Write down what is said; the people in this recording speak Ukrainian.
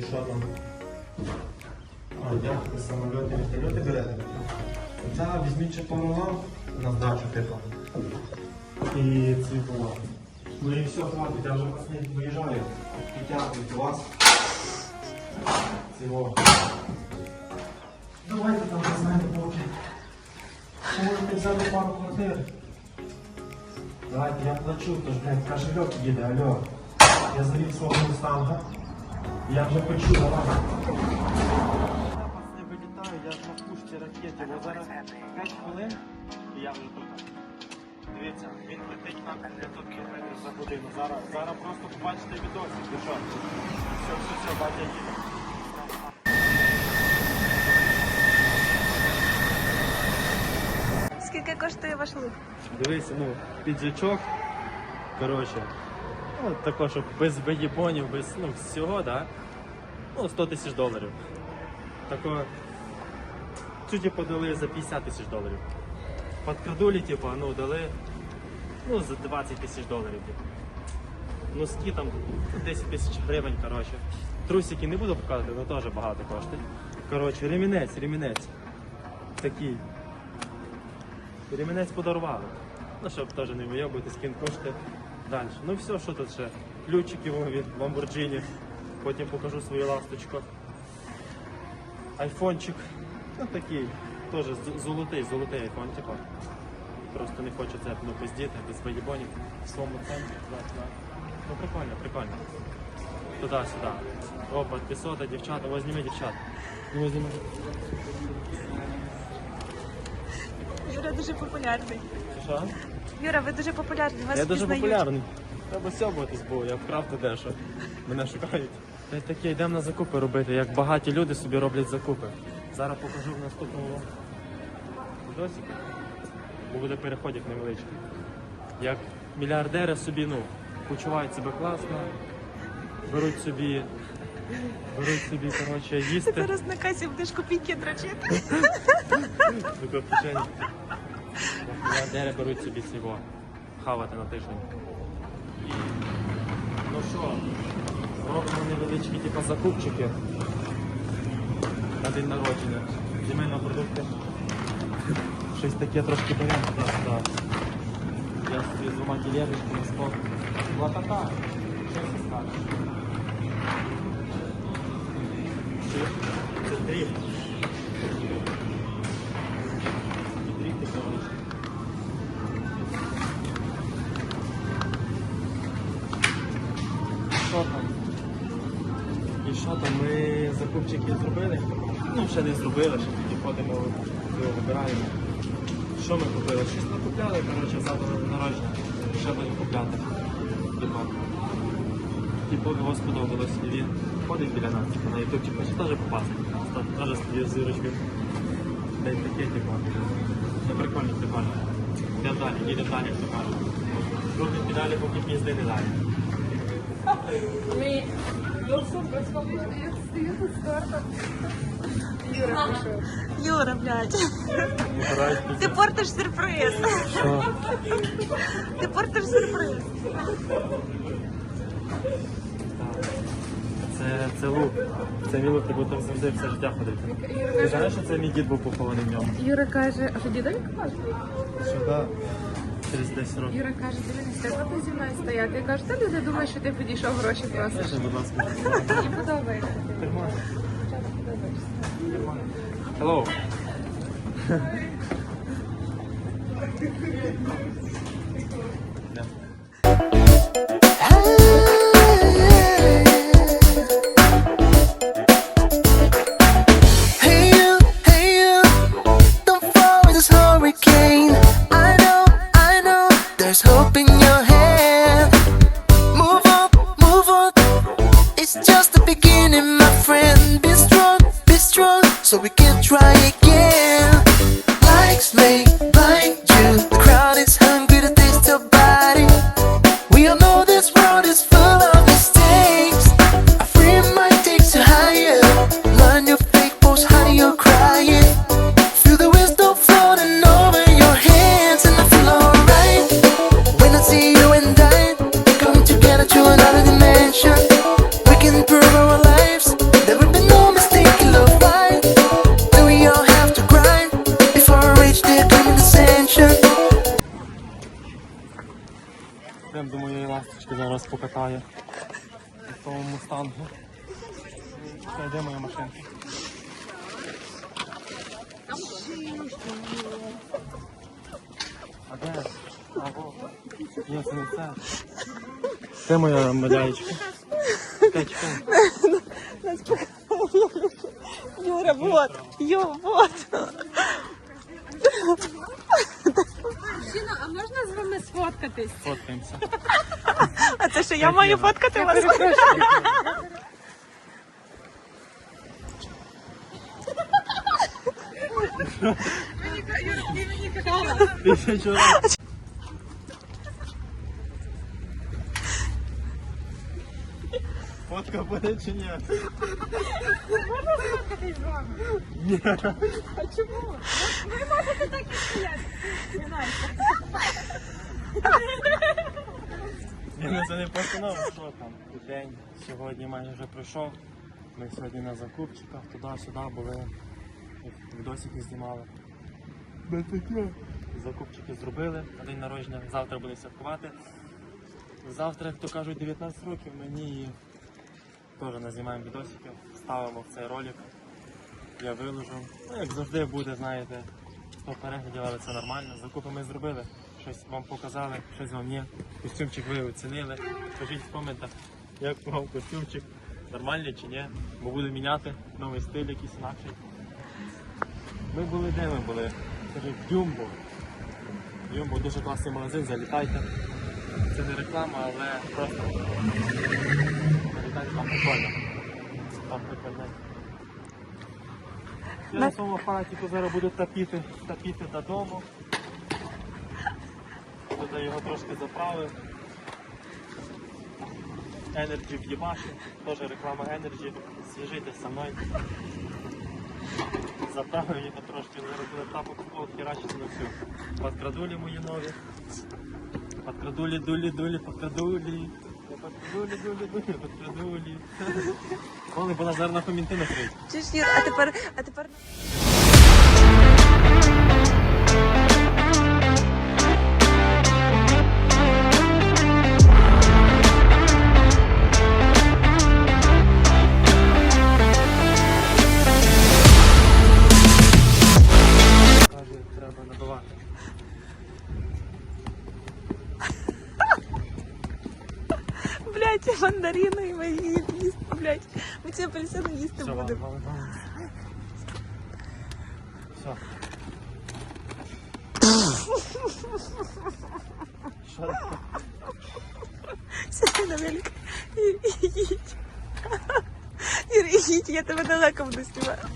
І що там? А, яхти, самольоти, вертольоти берете? Це візьміть ламп на здачу, типу. Ці була. Ну і все, хватить, я вже не виїжджаю. Підтягують вас. Цього. Давайте там візьмемо поки. Можете взяти пару квартир. Давайте, я плачу, тож, блядь, кошельок їде, алло. Я завів свого мустанга. Я вже почув, давай. Не вилітаю, я ж на пушці ракети. Бо зараз 5 хвилин і я вже тут. Дивіться, він летить на 500 км за годину. Зараз, зараз просто побачите відосик, ви що? Все, все, все, батя їде. Скільки коштує ваш лук? Дивися, ну, піджачок, коротше, ну, також без виїбонів, без ну, всього, да? ну, 100 тисяч доларів. Тако, цю типу дали за 50 тисяч доларів. Під крадулі, типу, ну, дали ну, за 20 тисяч доларів. Типу. Носки там ну, 10 тисяч гривень, коротше. Трусики не буду показувати, але теж багато коштують. Коротше, ремінець, ремінець. Такий. Ремінець подарували. Ну, щоб теж не вийобувати, скін кошти далі. Ну все, що тут ще? Ключики во, від Lamborghini. Потім покажу свою ласточку. Айфончик. Ну такий. Теж з- золотий, золотий айфон, типа. Просто не хочу це ну, пиздіти, без виєбонів в своєму центрі. Да, да. Ну прикольно, прикольно. Туди-сюди. О, підписота, дівчата, ось зніми дівчат. Ну, ось зніми. Юра дуже популярний. Що? Юра, ви дуже популярний. Вас Я дуже впізнають. популярний. Треба сьобуватись, бо я вкрав то дещо. Мене шукають. Та й таке, йдемо на закупи робити, як багаті люди собі роблять закупи. Зараз покажу в наступному відосі, бо буде переходик невеличкий. Як мільярдери собі ну, почувають себе класно, беруть собі, беруть собі, коротше, їсти. Зараз на касі будеш копійки дрочити. Таке печення. Мільярдери беруть собі цього хавати на тиждень. Ну що, робимо невеличкі типу, закупчики на день народження. Сімейні продукти. Щось таке трошки беремо. Я собі з двома тележечками спок. Була така. Що ти скажеш? Це дріб. Там? І що там? Ми закупчики зробили? Ну, ще не зробили, ще тільки ходимо, його вибираємо. Що ми купили? Щось не купляли, коротше, завтра народження. Ще будемо купляти. Типа. Типу його сподобалось. І він ходить біля нас, типу, на ютубчик, хоче теж попасти. Там теж стає зірочки. Десь таке, типу. Це прикольно, прикольно. Йдемо далі, їдемо далі, як то кажуть. Крутить педалі, поки пізди не далі. Юра, блядь. Ти портиш сюрприз. Ти портиш сюрприз. Це, це лук. Це мій лук, ти будеш завжди все життя ходити. Ти знаєш, що це мій дід був похований в ньому? Юра каже, а що діда не каже? Що так? Через 10 років. Юра каже, дивись, треба ти зі мною стояти. Я кажу, та люди думають, що ти підійшов гроші просиш. Будь ласка. Мені подобається. Дівчата. Hello. Yeah. This world is full of тому мустангу. Це де моя машинка? А де? А, во. Ні, це не це. Це моя маляєчка. Чекай, чекай. Юра, вот. Йо, вот. Мужчина, а можна з вами сфоткатись? Фоткаємося. А це що, я маю фоткати вас? Фотка буде чи ні? Ні. А чому? Ви можете так і стояти. Ні, ну це не постанова, що там. День сьогодні майже вже пройшов. Ми сьогодні на закупчиках, туди-сюди були. Відосики знімали. Закупчики зробили на день народження. Завтра буде святкувати. Завтра, як то кажуть, 19 років мені і теж назнімаємо відосики, ставимо в цей ролик. Я виложу. Ну, як завжди буде, знаєте, 100 переглядів, але це нормально. Закупи ми зробили, щось вам показали, щось вам ні. Костюмчик ви оцінили. Пишіть в коментах, як вам костюмчик, нормальний чи ні. Бо буду міняти новий стиль якийсь інакший. Ми були де ми були? Кажуть, Юмбо. Юмбо дуже класний магазин, залітайте. Це не реклама, але просто залітайте там прикольно. Там прикольно. Я на своєму апаратіку зараз буду топіти, топіти додому. Туди його трошки заправив. Energy в'єбаші, теж реклама Energy. Зв'яжитесь зі мною. Заправив його трошки, буде тапок футбол, херачити на всю. Подкрадулі мої нові. Подкрадулі, дулі, дулі, подкрадулі. Подкрадулі, дулі, дулі, подкрадулі. Коли була зараз на комінти накрить. Юр, а тепер, а тепер... треба набивати. Блядь, мандарини ми їх їсти, блядь. Ми ці апельсини їсти Все, будемо. ладно, ладно. Все. Що таке? Сідай на велик. І і їдь. Юр, і їдь, я тебе далеко буду знімати.